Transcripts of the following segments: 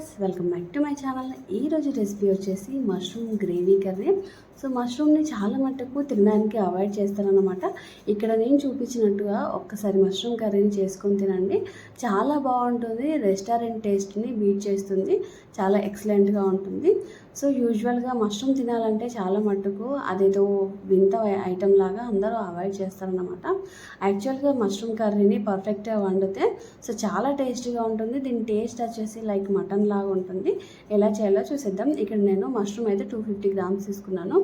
Viewers welcome back to my channel. ఈరోజు recipe వచ్చేసి mushroom gravy curry. So మష్రూమ్ని చాలా మట్టుకు తినడానికి అవాయిడ్ చేస్తారనమాట ఇక్కడ నేను చూపించినట్టుగా ఒక్కసారి మష్రూమ్ కర్రీని చేసుకొని తినండి. చాలా బాగుంటుంది రెస్టారెంట్ టేస్ట్ని బీట్ చేస్తుంది చాలా ఎక్సలెంట్గా ఉంటుంది. సో యూజువల్గా మష్రూమ్ తినాలంటే చాలా మట్టుకు అదేదో వింత ఐటెం లాగా అందరూ అవాయిడ్ చేస్తారనమాట యాక్చువల్గా మష్రూమ్ కర్రీని పర్ఫెక్ట్గా వండితే సో చాలా టేస్టీగా ఉంటుంది. దీని టేస్ట్ వచ్చేసి లైక్ మటన్ లాగా ఉంటుంది. ఎలా చేయాలో చూసేద్దాం. ఇక్కడ నేను మష్రూమ్ అయితే టూ ఫిఫ్టీ గ్రామ్స్ తీసుకున్నాను.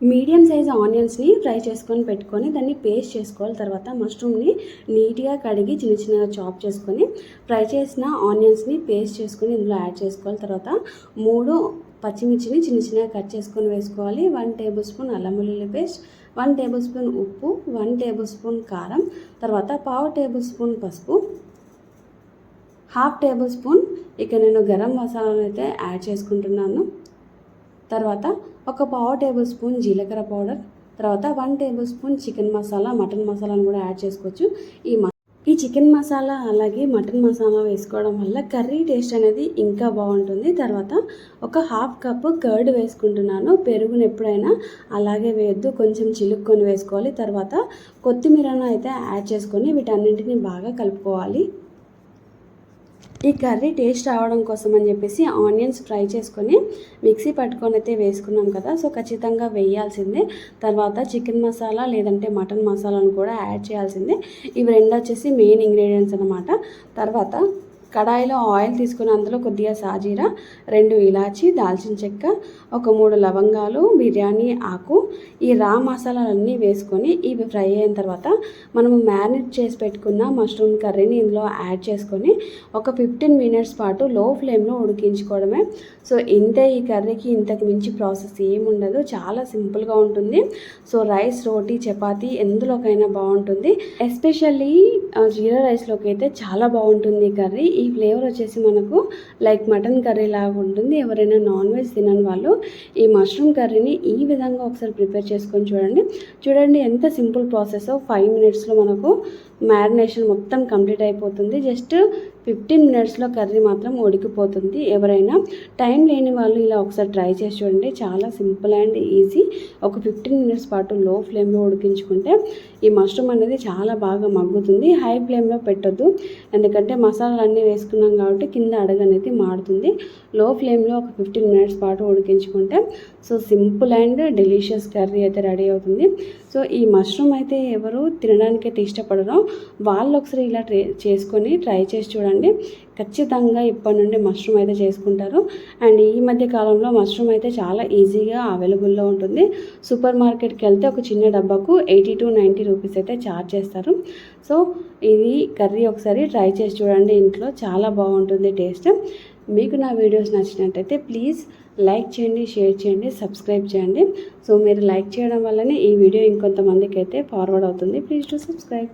మీడియం సైజ్ ఆనియన్స్ని ఫ్రై చేసుకొని పెట్టుకొని దాన్ని పేస్ట్ చేసుకోవాలి. తర్వాత మష్రూమ్ని నీట్గా కడిగి చిన్న చిన్నగా చాప్ చేసుకొని ఫ్రై చేసిన ఆనియన్స్ని పేస్ట్ చేసుకొని ఇందులో యాడ్ చేసుకోవాలి. తర్వాత మూడు పచ్చిమిర్చిని చిన్న చిన్నగా కట్ చేసుకొని వేసుకోవాలి. వన్ టేబుల్ స్పూన్ అల్లం వెల్లుల్లి పేస్ట్ వన్ టేబుల్ స్పూన్ ఉప్పు వన్ టేబుల్ స్పూన్ కారం తర్వాత పావు టేబుల్ స్పూన్ పసుపు హాఫ్ టేబుల్ స్పూన్. ఇక నేను గరం మసాలాను అయితే యాడ్ చేసుకుంటున్నాను. తర్వాత ఒక పావు టేబుల్ స్పూన్ జీలకర్ర పౌడర్ తర్వాత one table spoon chicken masala mutton మసాలాను కూడా యాడ్ చేసుకోవచ్చు. ఈ ఈ చికెన్ మసాలా అలాగే మటన్ మసాలా వేసుకోవడం వల్ల కర్రీ టేస్ట్ అనేది ఇంకా బాగుంటుంది. తర్వాత ఒక హాఫ్ కప్ కర్డ్ వేసుకుంటున్నాను. పెరుగును ఎప్పుడైనా అలాగే వేయద్దు. కొంచెం చిలుక్కొని వేసుకోవాలి. తర్వాత కొత్తిమీరను అయితే యాడ్ చేసుకొని వీటన్నింటిని బాగా కలుపుకోవాలి. ఈ కర్రీ టేస్ట్ రావడం కోసం అని చెప్పేసి ఆనియన్స్ ఫ్రై చేసుకొని మిక్సీ పట్టుకొని అయితే వేసుకున్నాం కదా సో ఖచ్చితంగా వేయాల్సిందే. తర్వాత చికెన్ మసాలా లేదంటే మటన్ మసాలాను కూడా యాడ్ చేయాల్సిందే. ఇవి రెండు వచ్చేసి మెయిన్ ఇంగ్రీడియంట్స్ అనమాట తర్వాత కడాయిలో ఆయిల్ తీసుకుని అందులో కొద్దిగా సాజీరా రెండు ఇలాచి దాల్చిన చెక్క ఒక మూడు లవంగాలు బిర్యానీ ఆకు ఈ రా మసాలాలన్నీ వేసుకొని ఇవి ఫ్రై అయిన తర్వాత మనము మ్యారినేట్ చేసి పెట్టుకున్న మష్రూమ్ కర్రీని ఇందులో యాడ్ చేసుకొని ఒక ఫిఫ్టీన్ మినిట్స్ పాటు లో ఫ్లేమ్లో ఉడికించుకోవడమే. సో ఇంతే ఈ కర్రీకి ఇంతకు మించి ప్రాసెస్ ఏముండదు. చాలా సింపుల్గా ఉంటుంది. సో రైస్ రోటీ చపాతీ ఎందులోకైనా బాగుంటుంది. ఎస్పెషల్లీ జీరా రైస్లోకి అయితే చాలా బాగుంటుంది ఈ కర్రీ. ఈ ఈ ఫ్లేవర్ వచ్చేసి మనకు లైక్ మటన్ కర్రీ లాగా ఉంటుంది. ఎవరైనా నాన్ వెజ్ తినని వాళ్ళు ఈ మష్రూమ్ కర్రీని ఈ విధంగా ఒకసారి ప్రిపేర్ చేసుకొని చూడండి. చూడండి ఎంత సింపుల్ ప్రాసెస్. ఫైవ్ మినిట్స్లో మనకు మ్యారినేషన్ మొత్తం కంప్లీట్ అయిపోతుంది. జస్ట్ ఫిఫ్టీన్ మినిట్స్లో కర్రీ మాత్రం ఉడికిపోతుంది. ఎవరైనా టైం లేని వాళ్ళు ఇలా ఒకసారి ట్రై చేసి చూడండి. చాలా సింపుల్ అండ్ ఈజీ. ఒక ఫిఫ్టీన్ మినిట్స్ పాటు లో ఫ్లేమ్లో ఉడికించుకుంటే ఈ మష్రూమ్ అనేది చాలా బాగా మగ్గుతుంది. హై ఫ్లేమ్లో పెట్టొద్దు. ఎందుకంటే మసాలాలు అన్నీ వేసుకున్నాం కాబట్టి కింద అడగనేది మారుతుంది. లో ఫ్లేమ్లో ఒక ఫిఫ్టీన్ మినిట్స్ పాటు ఉడికించుకుంటే so simple and delicious curry అయితే రెడీ అవుతుంది. సో ఈ మష్రూమ్ అయితే ఎవరు తినడానికి అయితే ఇష్టపడరో. వాళ్ళు ఒకసారి ఇలా ట్రై చేసుకొని ట్రై చేసి చూడండి. ఖచ్చితంగా ఇప్పటి నుండి మష్రూమ్ అయితే చేసుకుంటారు. అండ్ ఈ మధ్య కాలంలో మష్రూమ్ అయితే చాలా ఈజీగా అవైలబుల్లో ఉంటుంది. సూపర్ మార్కెట్కి వెళ్తే ఒక చిన్న డబ్బాకు ఎయిటీ టు నైంటీ రూపీస్ అయితే ఛార్జ్ చేస్తారు. సో ఇది కర్రీ ఒకసారి ట్రై చేసి చూడండి. ఇంట్లో చాలా బాగుంటుంది టేస్ట్. మీకు నా వీడియోస్ నచ్చినట్టయితే ప్లీజ్ లైక్ చేయండి షేర్ చేయండి సబ్స్క్రైబ్ చేయండి. సో మీరు లైక్ చేయడం వల్లనే ఈ వీడియో ఇంకొంతమందికి అయితే ఫార్వర్డ్ అవుతుంది. Please to subscribe.